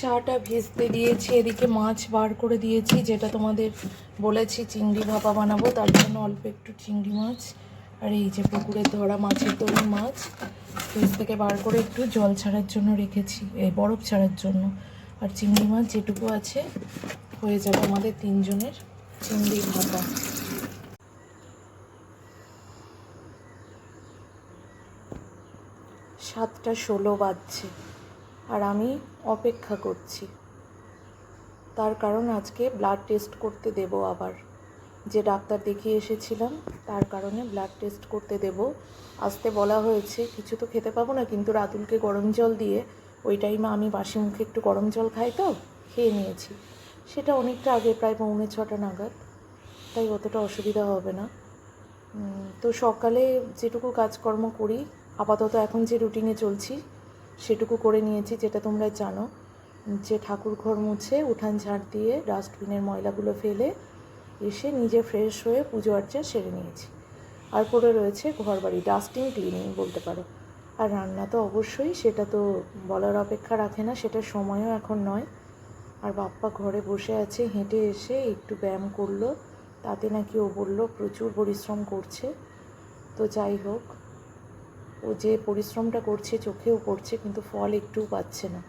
চাটা ভেজতে দিয়েছি, এদিকে মাছ বার করে দিয়েছি, যেটা তোমাদের বলেছি চিংড়ি ভাপা বানাবো, তার জন্য অল্প একটু চিংড়ি মাছ আর এই যে পুকুরে ধরা মাছের তৈরি মাছ ফ্রিজ থেকে বার করে একটু জল ছাড়ার জন্য রেখেছি এই বরফ ছাড়ার জন্য। আর চিংড়ি মাছ যেটুকু আছে, হয়ে যাবে আমাদের তিনজনের চিংড়ি ভাপা। সাতটা ষোলো বাজছে। আর আমি অপেক্ষা করছি। তার কারণ আজকে ব্লাড টেস্ট করতে দেব আবার। যে ডাক্তার দেখিয়ে এসেছিলাম, তার কারণে ব্লাড টেস্ট করতে দেব। আসতে বলা হয়েছে, কিছু তো খেতে পাবো না, কিন্তু রাতুলকে গরম জল দিয়ে, ওই টাইমে আমি বাসি মুখে একটু গরম জল খাই তো, খেয়ে নিয়েছি। সেটা অনেকটা আগে, প্রায় পৌনে ছটা নাগাদ। তাই অতটা অসুবিধা হবে না। তো সকালে যেটুকু কাজকর্ম করি, আপাতত এখন যে রুটিনে চলছি সেটুকু করে নিয়েছি, যেটা তোমরা জানো। যে ঠাকুর ঘর মুছে উঠান ঝাড় দিয়ে ডাস্টবিনের ময়লাগুলো ফেলে এসে নিজে ফ্রেশ হয়ে পুজো আর্চা সেরে নিয়েছি। আর পরে রয়েছে ঘর বাড়ি ডাস্টিং, ক্লিনিং বলতে পারো। আর রান্না তো অবশ্যই, সেটা তো বলার অপেক্ষা রাখে না, সেটা সময়ও এখন নয়। আর বাপ্পা ঘরে বসে আছে, হেঁটে এসে একটু ব্যায়াম করল। তাতে নাকি ও বলল, প্রচুর পরিশ্রম করছে। তো যাই হোক ও যে পরিশ্রমটা করছে, চোখেও পড়ছে, কিন্তু ফল একটুও পাচ্ছে না।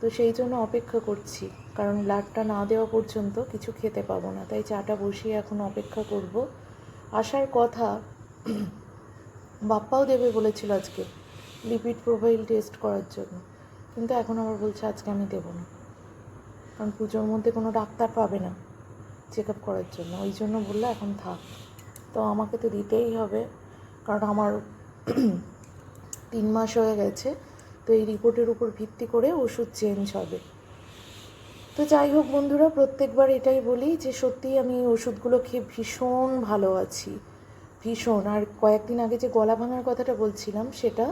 তো সেই জন্য অপেক্ষা করছি, কারণ ব্লাডটা না দেওয়া পর্যন্ত কিছু খেতে পাবো না। তাই চাটা বসিয়ে এখন অপেক্ষা করব। আসার কথা বাপ্পাও দেবে বলেছিল আজকে লিপিড প্রোফাইল টেস্ট করার জন্য। কিন্তু এখন আবার বলছে আজকে আমি দেবো না। কারণ পুজোর মধ্যে কোনো ডাক্তার পাবে না চেক আপ করার জন্য। ওই জন্য বলল, এখন থাক। তো আমাকে তো দিতেই হবে, কারণ আমার তিন মাস হয়ে গেছে, তো এই রিপোর্টের উপর ভিত্তি করে ওষুধ চেঞ্জ হবে। তো যাই হোক বন্ধুরা, প্রত্যেকবার এটাই বলি যে সত্যিই আমি ওষুধগুলো খেয়ে ভীষণ ভালো আছি, ভীষণ। আর কয়েকদিন আগে যে গলা ভাঙার কথাটা বলছিলাম, সেটা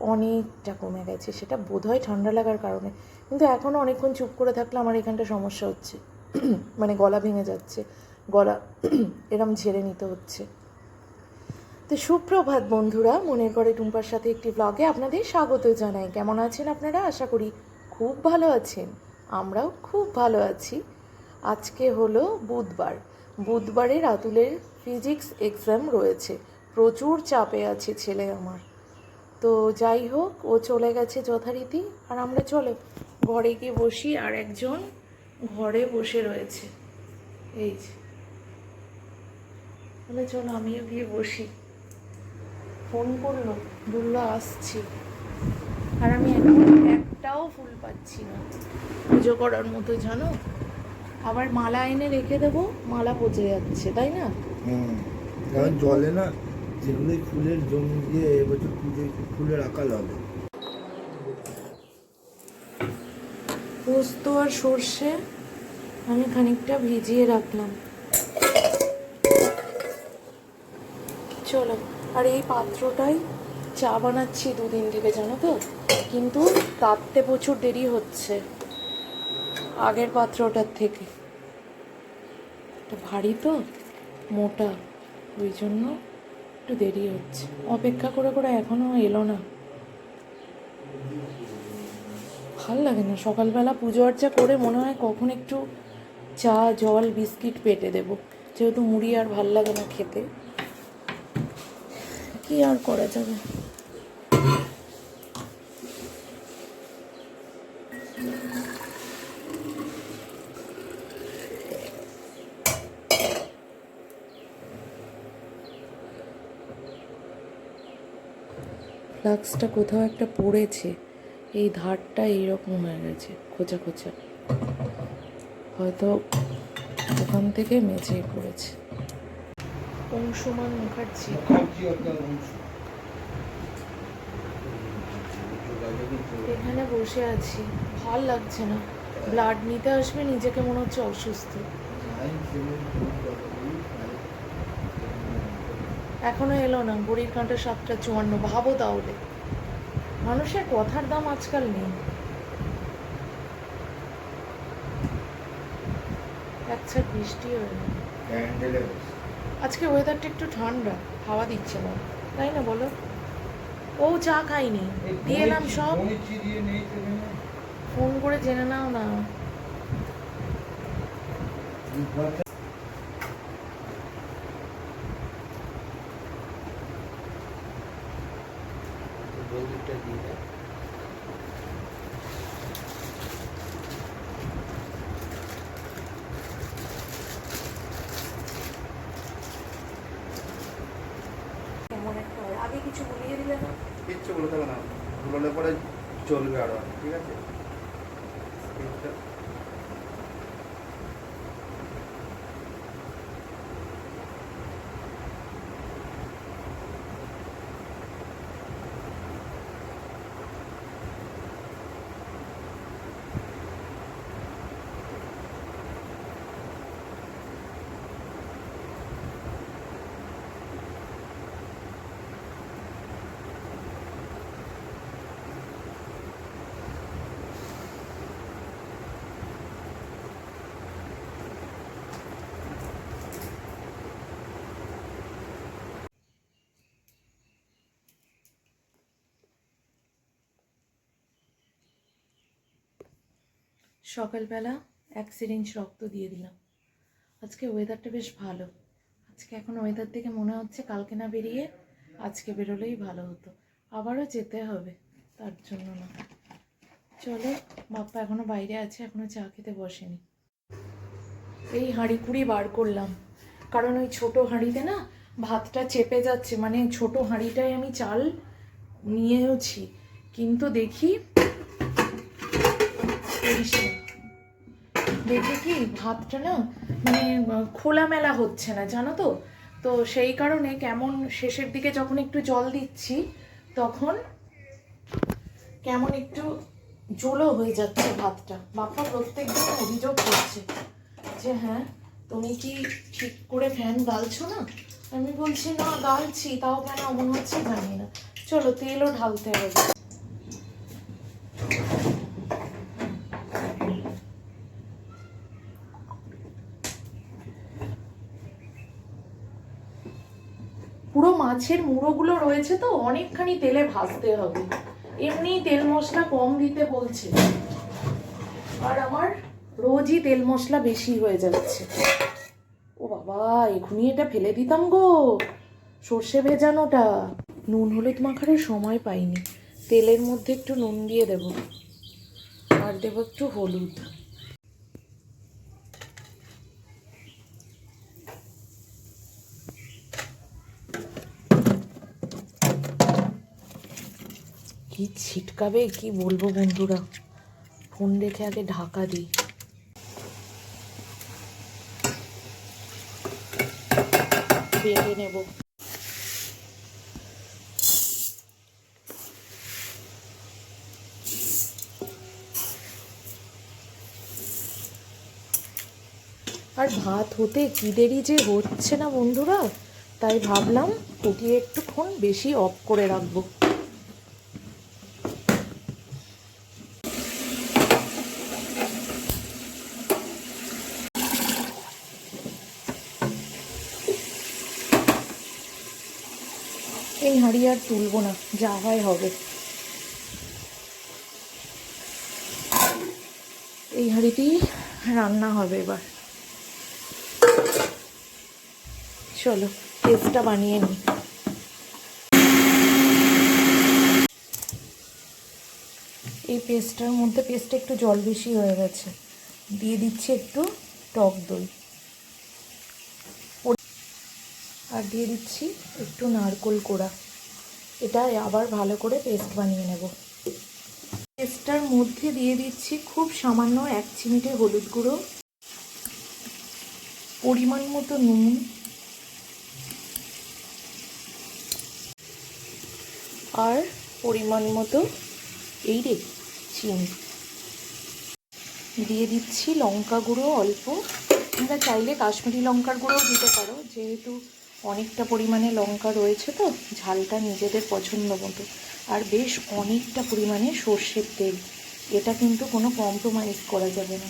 অনেকটা কমে গেছে, সেটা বোধহয় ঠান্ডা লাগার কারণে। কিন্তু এখনও অনেকক্ষণ চুপ করে থাকলে আমার এখানটা সমস্যা হচ্ছে। মানে গলা ভেঙে যাচ্ছে, গলা এরম ঝেড়ে নিতে হচ্ছে। তো সুপ্রভাত বন্ধুরা মনের করে টুম্পার সাথে একটি ব্লগে আপনাদের স্বাগত জানাই। কেমন আছেন আপনারা? আশা করি খুব ভালো আছেন। আমরাও খুব ভালো আছি। আজকে হলো বুধবার। বুধবারে রাতুলের ফিজিক্স এক্সাম রয়েছে। প্রচুর চাপে আছে ছেলে আমার। তো যাই হোক, ও চলে গেছে যথারীতি, আর আমরা চলো, ঘরে গিয়ে বসি, আর একজন ঘরে বসে রয়েছে। এই যে। চলো, আমিও গিয়ে বসি। ফোন করল বলল আসছি। আর আমি এখন একটাও ফুল পাচ্ছি না। পুজো করার মতো জানো? আবার মালা এনে রেখে দেবো মালা পচে যাচ্ছে তাই না? কারণ জলে না যেগুলোই ফুলের জমি দিয়ে এবছর পুজোয় ফুলের আকাল হবে পোস্ত আর সর্ষে আমি খানিকটা ভিজিয়ে রাখলাম। চলো। আর এই পাত্রটাই চা বানাচ্ছি দুদিন থেকে জানো তো? কিন্তু কাটতে প্রচুর দেরি হচ্ছে, আগের পাত্রটার থেকে। ভারী তো, মোটা, ওই জন্য একটু দেরি হচ্ছে। অপেক্ষা করে করে এখনও এলো না। ভালো লাগে না, সকালবেলা পুজো আর্চা করে মনে হয় কখন একটু চা, জল, বিস্কিট পেটে দেব। যেহেতু মুড়ি আর ভালো লাগে না খেতে। কি আর করা যাবে? ফ্লাক্সটা কোথাও একটা পড়েছে। এই ধারটা এইরকম হয়ে গেছে, খোঁচা খোঁচা। হয়তো ওখান থেকে মেঝে পড়েছে। অংশুমান মুখার্জি। এখানে বসে আছি। ভালো লাগছে না। ব্লাড নিতে আসবে নিজেকে মনে হচ্ছে অসুস্থ। এখনও এলো না বড়ির কাঁটা সাতটা চুয়ান্ন ভাবো তাহলে। মানুষের কথার দাম আজকাল নেই। আচ্ছা বৃষ্টি হয়ে গেল। আজকে ওয়েদারটা একটু ঠান্ডা, হাওয়া দিচ্ছে না, তাই না বলো? ও চা খাইনি দিয়ে এলাম সব। ফোন করে জেনে নাও না। দিয়ে দাও। কেমন একটা হয় আগে কিছু বলিয়ে দিলে না কিচ্ছু বলতে হবে না বললে পরে চলবে আরও ঠিক আছে স্ক্রিনটা সকালবেলা এক সিরিঞ্জ রক্ত দিয়ে দিলাম। আজকে ওয়েদারটা বেশ ভালো। আজকে এখন ওয়েদার থেকে মনে হচ্ছে কালকে না বেরিয়ে আজকে বেরোলেই ভালো হতো। আবারও যেতে হবে, তার জন্য না। চলো, বাপ্পা এখনও বাইরে আছে এখনও চা খেতে বসেনি। এই হাঁড়ি কুড়ি বার করলাম। কারণ ওই ছোট হাঁড়িতে না ভাতটা চেপে যাচ্ছে মানে ছোট হাঁড়িটায় আমি চাল নিয়েওছি। কিন্তু দেখি করিস। দেখে কি ভাতটা না মানে খোলামেলা হচ্ছে না, জানো তো? তো সেই কারণে কেমন শেষের দিকে যখন একটু জল দিচ্ছি, তখন কেমন একটু জোলো হয়ে যাচ্ছে ভাতটা। বাপ্পা প্রত্যেক দিন অভিযোগ করছে যে হ্যাঁ তুমি কি ঠিক করে ফ্যান গালছো না? আমি বলছি, না, গালছি, তাও কেন? অমন হচ্ছে জানি না। চলো, তেলও ঢালতে হবে পুরো মাছের মুড়োগুলো রয়েছে তো, অনেকখানি তেলে ভাজতে হবে। এমনি তেল মশলা কম দিতে বলছে। আর আমার রোজই তেল মশলা বেশি হয়ে যাচ্ছে। ও বাবা এখনই এটা ফেলে দিতাম গো। সর্ষে ভেজানোটা। নুন হলুদ মাখার সময় পাইনি। তেলের মধ্যে একটু নুন দিয়ে দেব। আর দেবো একটু হলুদ। কি ছিটকাবে, কি বলব বন্ধুরা? ফোন রেখে আগে ঢাকা দিই। নেব। আর ভাত হতে কি দেরি যে হচ্ছে না বন্ধুরা? তাই ভাবলাম ফুটিয়ে একটুক্ষণ বেশি অফ করে রাখব। এই হাঁড়ি আর তুলবো না, যা হয় হবে। এই হাঁড়িতেই রান্না হবে এবার। চলো, পেস্টটা বানিয়ে নিই। এই পেস্টটার মধ্যে পেস্টটা একটু জল বেশি হয়ে গেছে। দিয়ে দিচ্ছি একটু টক দই। আর দিয়ে দিচ্ছি একটু নারকোল কোড়া। এটা আবার ভালো করে পেস্ট বানিয়ে নেব। পেস্টটার মধ্যে দিয়ে দিচ্ছি খুব সামান্য এক চিমটে হলুদ গুঁড়ো, পরিমাণ মতো নুন, আর পরিমাণ মতো এই রে চিনি। দিয়ে দিচ্ছি লঙ্কা গুঁড়ো অল্প। তোমরা চাইলে কাশ্মীরি লঙ্কার গুঁড়োও দিতে পারো, যেহেতু অনেকটা পরিমাণে লঙ্কা রয়েছে তো, ঝালটা নিজেদের পছন্দ মতো। আর বেশ অনেকটা পরিমাণে সর্ষের তেল। এটা কিন্তু কোনো কম্প্রোমাইজ করা যাবে না।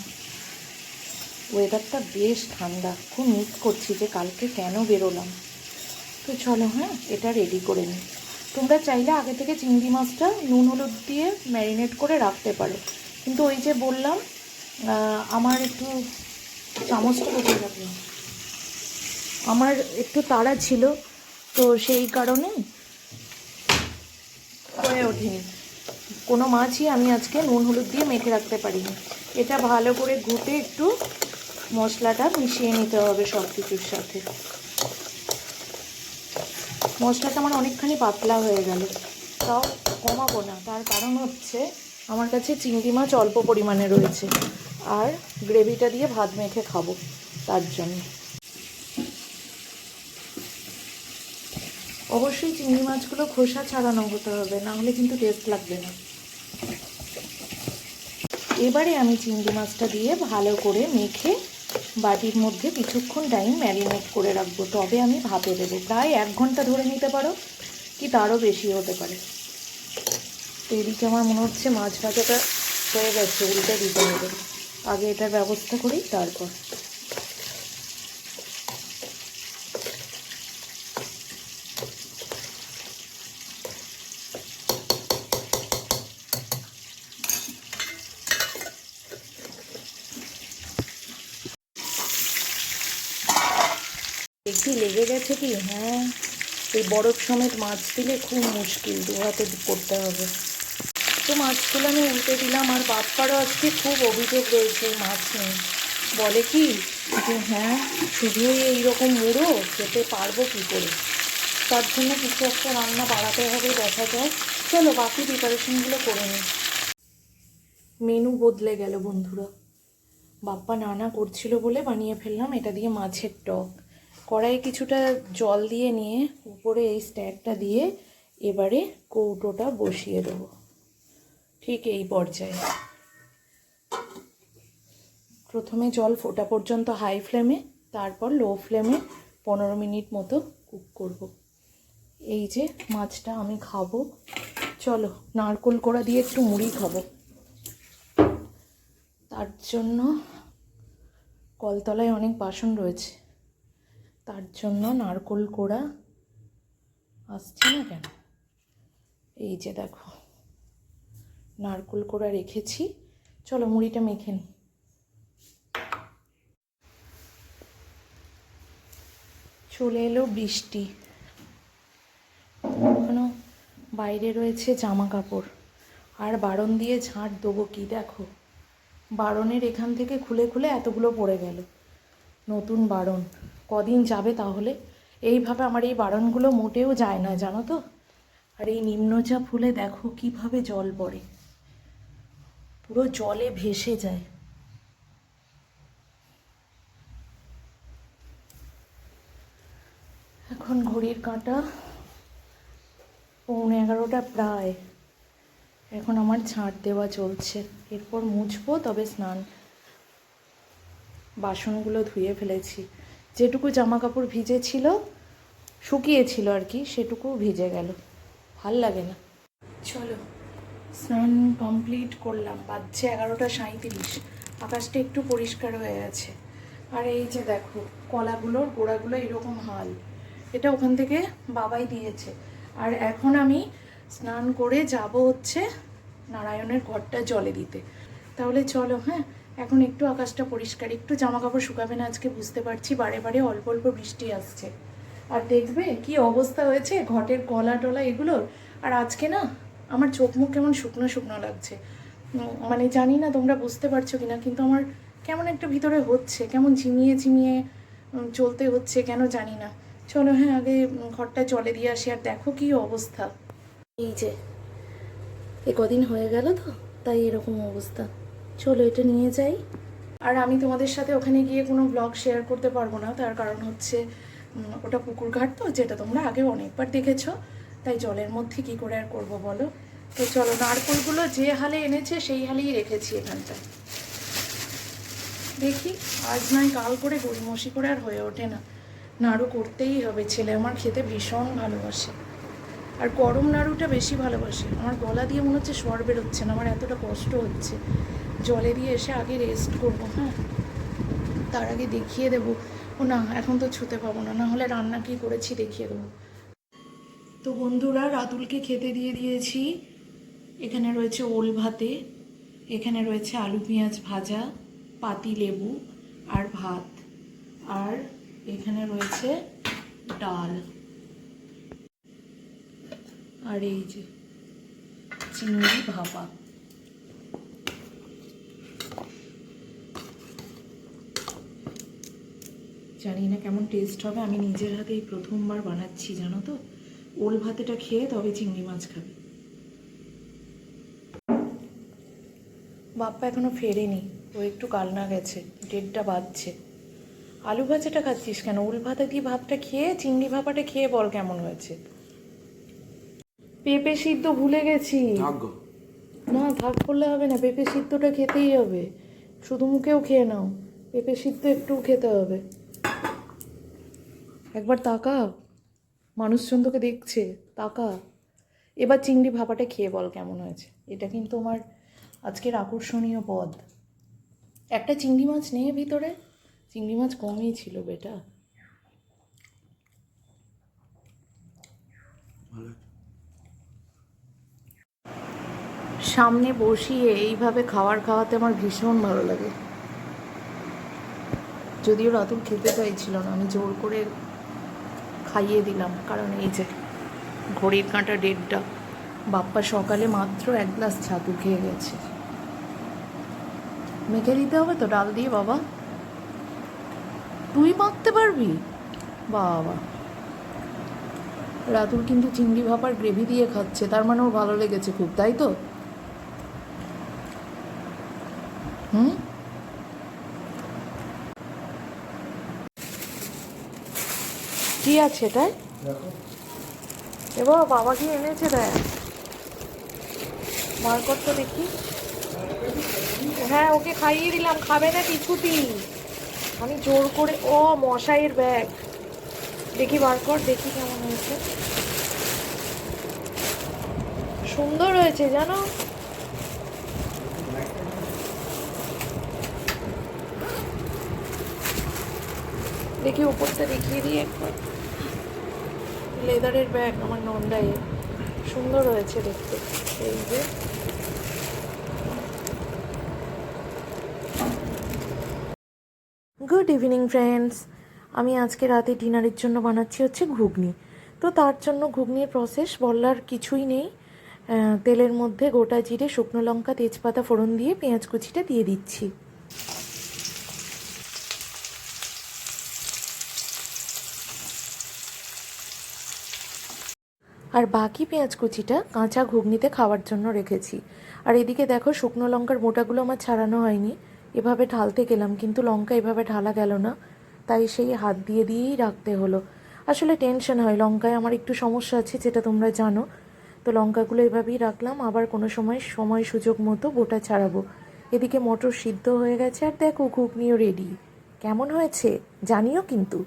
ওয়েদারটা বেশ ঠান্ডা। খুব মিস করছি যে কালকে কেন বেরোলাম। তো চলো হ্যাঁ এটা রেডি করে নিই। তোমরা চাইলে আগে থেকে চিংড়ি মাছটা নুন হলুদ দিয়ে ম্যারিনেট করে রাখতে পারো। কিন্তু ওই যে বললাম আমার একটু চামচটা কোথায় রাখলাম আমার একটু তাড়া ছিল, তো সেই কারণে হয়ে ওঠেনি। কোনো মাছই আমি আজকে নুন হলুদ দিয়ে মেখে রাখতে পারিনি। এটা ভালো করে ঘুটে একটু মশলাটা মিশিয়ে নিতে হবে সব কিছুর সাথে। মশলাটা আমার অনেকখানি পাতলা হয়ে গেল। তাও কমাবো না, তার কারণ হচ্ছে আমার কাছে চিংড়ি মাছ অল্প পরিমাণে রয়েছে। আর গ্রেভিটা দিয়ে ভাত মেখে খাব, তার জন্য। অবশ্যই চিংড়ি মাছগুলো খোসা ছাড়ানো হতে হবে, না হলে কিন্তু টেস্ট লাগবে না। এবারে আমি চিংড়ি মাছটা দিয়ে ভালো করে মেখে বাটির মধ্যে কিছুক্ষণ টাইম ম্যারিনেট করে রাখব। তবে আমি ভাপে দেবো। প্রায় এক ঘণ্টা ধরে নিতে পারো, কি তারও বেশি হতে পারে। তো এদিকে আমার মনে হচ্ছে মাছ ভাজাটা হয়ে গেছে, উল্টে দিতে হবে। আগে এটার ব্যবস্থা করি, তারপর দেখি লেগে গেছে কি? হ্যাঁ এই বরফ সমেত মাছ দিলে খুব মুশকিল, দু হাতে করতে হবে। তো মাছগুলো আমি উল্টে দিলাম, আর বাপ্পারও আজকে খুব অভিযোগ রয়েছে মাছ নিয়ে। বলে কি যে হ্যাঁ শুধুই এইরকম মুড়ো, খেতে পারব কী করে? তার জন্য কিছু একটা রান্না বাড়াতে হবে, দেখা যায় চলো, বাকি প্রিপারেশনগুলো করে নিই। মেনু বদলে গেল বন্ধুরা। বাপ্পা নানা করছিল বলে বানিয়ে ফেললাম, এটা দিয়ে মাছের টক। কড়াইয়ে কিছুটা জল দিয়ে নিয়ে উপরে এই স্ট্যাকটা দিয়ে এবারে কৌটোটা বসিয়ে দেবো। ঠিক এই পর্যায়ে। প্রথমে জল ফোটা পর্যন্ত হাই ফ্লেমে, তারপর লো ফ্লেমে পনেরো মিনিট মতো কুক করব। এই যে মাছটা আমি খাব। চলো, নারকোল কোড়া দিয়ে একটু মুড়ি খাব। তার জন্য কলতলায় অনেক বাসন রয়েছে। তার জন্য নারকোল কোড়া আসছে না কেন? এই যে দেখো, নারকোল কোড়া রেখেছি। চলো মুড়িটা মেখে নিই চলে এলো বৃষ্টি। এখনও বাইরে রয়েছে জামা কাপড়। আর বারণ দিয়ে ঝাঁট দেবো কি? দেখো, বারণের এখান থেকে খুলে খুলে এতগুলো পড়ে গেল। নতুন বারণ। কদিন যাবে তাহলে? এইভাবে আমার এই বারণগুলো মোটেও যায় না, জানো তো? আর এই নিম্নচাপ ফুলে দেখো কীভাবে জল পড়ে। পুরো জলে ভেসে যায়। এখন ঘড়ির কাঁটা পৌনে এগারোটা প্রায়। এখন আমার ঝাঁট দেওয়া চলছে। এরপর মুছবো, তবে স্নান। বাসনগুলো ধুয়ে ফেলেছি। যেটুকু জামা কাপড় ভিজে ছিল শুকিয়েছিল আর কি, সেটুকু ভিজে গেল। ভালো লাগে না। চলো, স্নান কমপ্লিট করলাম। বাজছে এগারোটা সাঁইত্রিশ। আকাশটা একটু পরিষ্কার হয়ে আছে। আর এই যে দেখো, কলাগুলোর গোড়াগুলো এরকম হাল। এটা ওখান থেকে বাবাই দিয়েছে। আর এখন আমি স্নান করে যাব হচ্ছে নারায়ণের ঘরটা জলে দিতে। তাহলে চলো হ্যাঁ? এখন একটু আকাশটা পরিষ্কার, একটু জামা কাপড় শুকাবে না আজকে, বুঝতে পারছি। বারে বারে অল্প অল্প বৃষ্টি আসছে। আর দেখবে কি অবস্থা হয়েছে, ঘটের কলা টলা এগুলোর। আর আজকে না, আমার চোখ মুখ কেমন শুকনো শুকনো লাগছে। মানে জানি না তোমরা বুঝতে পারছ কিনা, কিন্তু আমার কেমন একটা ভিতরে হচ্ছে, কেমন ঝিমিয়ে ঝিমিয়ে চলতে হচ্ছে, কেন জানি না। চলো হ্যাঁ আগে ঘরটা চলে দিয়ে আসি, আর দেখো কি অবস্থা। এই যে, এ কদিন হয়ে গেল তো, তাই এরকম অবস্থা। চলো এটা নিয়ে যাই। আর আমি তোমাদের সাথে ওখানে গিয়ে কোনো ব্লগ শেয়ার করতে পারব না। তার কারণ হচ্ছে ওটা পুকুর ঘাট তো, যেটা তোমরা আগে অনেকবার দেখেছ। তাই জলের মধ্যে কি করে আর করব বলো? তো চলো, নারকোলগুলো যে হালে এনেছে, সেই হালেই রেখেছি এখানটায়। দেখি, আজ নয়, কাল করে গড়িমসি করে আর হয়ে ওঠে না। নাড়ু করতেই হবে, ছেলে আমার খেতে ভীষণ ভালোবাসে। আর গরম নাড়ুটা বেশি ভালোবাসে। আমার গলা দিয়ে মনে হচ্ছে স্বর বেরোচ্ছে না, আমার এতটা কষ্ট হচ্ছে। জলে দিয়ে এসে আগে রেস্ট করব হ্যাঁ? তার আগে দেখিয়ে দেবো। ও না, এখন তো ছুতে পাবো না না হলে রান্না কি করেছি দেখিয়ে দেবো। তো বন্ধুরা, রাতুলকে খেতে দিয়ে দিয়েছি। এখানে রয়েছে ওল ভাতে, এখানে রয়েছে আলু পেঁয়াজ ভাজা, পাতি লেবু আর ভাত। আর এখানে রয়েছে ডাল। আর এই যে চিংড়ি ভাপা। জানি না কেমন টেস্ট হবে। আমি নিজের হাতে এই প্রথমবার বানাচ্ছি জানো তো? ওল ভাতেটা খেয়ে তবে চিংড়ি মাছ খাবে। বাপ্পা এখনও ফেরেনি ও একটু কালনা গেছে ডেটটা বাজছে। আলু ভাজাটা খাচ্ছিস কেন? উল ভাতে দিয়ে ভাতটা খেয়ে চিংড়ি ভাপাটা খেয়ে বল কেমন হয়েছে? পেঁপে সিদ্ধ ভুলে গেছি। না থাক করলে হবে না পেঁপে সিদ্ধটা খেতেই হবে। শুধু মুখেও খেয়ে নাও। পেঁপে সিদ্ধ একটু খেতে হবে। একবার তাকা মানুষজন তোকে দেখছে, তাকা। এবার চিংড়ি ভাপাটা খেয়ে বল কেমন হয়েছে। এটা কিন্তু আমার আজকের আকর্ষণীয় পদ। একটা চিংড়ি মাছ নেই ভিতরে। চিংড়ি মাছ কমই ছিল বেটা। সামনে বসিয়ে এইভাবে খাবার খাওয়াতে আমার ভীষণ ভালো লাগে। যদিও রাতুল খেতে চাইছিল না, আমি জোর করে খাইয়ে দিলাম। কারণ এই যে ঘড়ির কাঁটা ডেটটা বাপ্পা সকালে মাত্র এক গ্লাস ছাতু খেয়ে গেছে। মেখে দিতে হবে তো ডাল দিয়ে, বাবা? তুই মাখতে পারবি? বাবা। রাতুল কিন্তু চিংড়ি ভাপার গ্রেভি দিয়ে খাচ্ছে, তার মানে ওর ভালো লেগেছে খুব, তাই তো? আছে এটাই এবার বাবা কি এনেছে দেখ বার কর তো দেখি। হ্যাঁ ওকে খাইয়ে দিলাম, খাবে না কিছুতেই। আমি জোর করে, ও মশাইয়ের ব্যাগ। দেখি বার কর, দেখি কেমন হয়েছে। সুন্দর হয়েছে, জানো? দেখি উপরটা দেখিয়ে দিই একবার। লেদারের ব্যাগ আমার নন্দাইয়ের। সুন্দর হয়েছে দেখতে। এই যে। গুড ইভিনিং ফ্রেন্ডস আমি আজকে রাতে ডিনারের জন্য বানাচ্ছি হচ্ছে ঘুগনি। তো তার জন্য ঘুগনির প্রসেস বললার কিছুই নেই। তেলের মধ্যে গোটা জিরে, শুকনো লঙ্কা, তেজপাতা, ফোড়ন দিয়ে পেঁয়াজ কুচিটা দিয়ে দিচ্ছি। আর বাকি পেঁয়াজ কুচিটা কাঁচা ঘুগনিতে খাওয়ার জন্য রেখেছি। আর এদিকে দেখো শুকনো লঙ্কার মোটাগুলো আমার ছাড়ানো হয়নি। এভাবে ঢালতে গেলাম, কিন্তু লঙ্কা এভাবে ঢালা গেল না। তাই সেই হাত দিয়ে দিয়েই রাখতে হলো। আসলে টেনশন হয়, লঙ্কায় আমার একটু সমস্যা আছে, যেটা তোমরা জানো। তো লঙ্কাগুলো এভাবেই রাখলাম, আবার কোনো সময় সময় সুযোগ মতো বোটা ছাড়াবো। এদিকে মটর সিদ্ধ হয়ে গেছে, আর দেখো ঘুগনিও রেডি কেমন হয়েছে জানিও কিন্তু।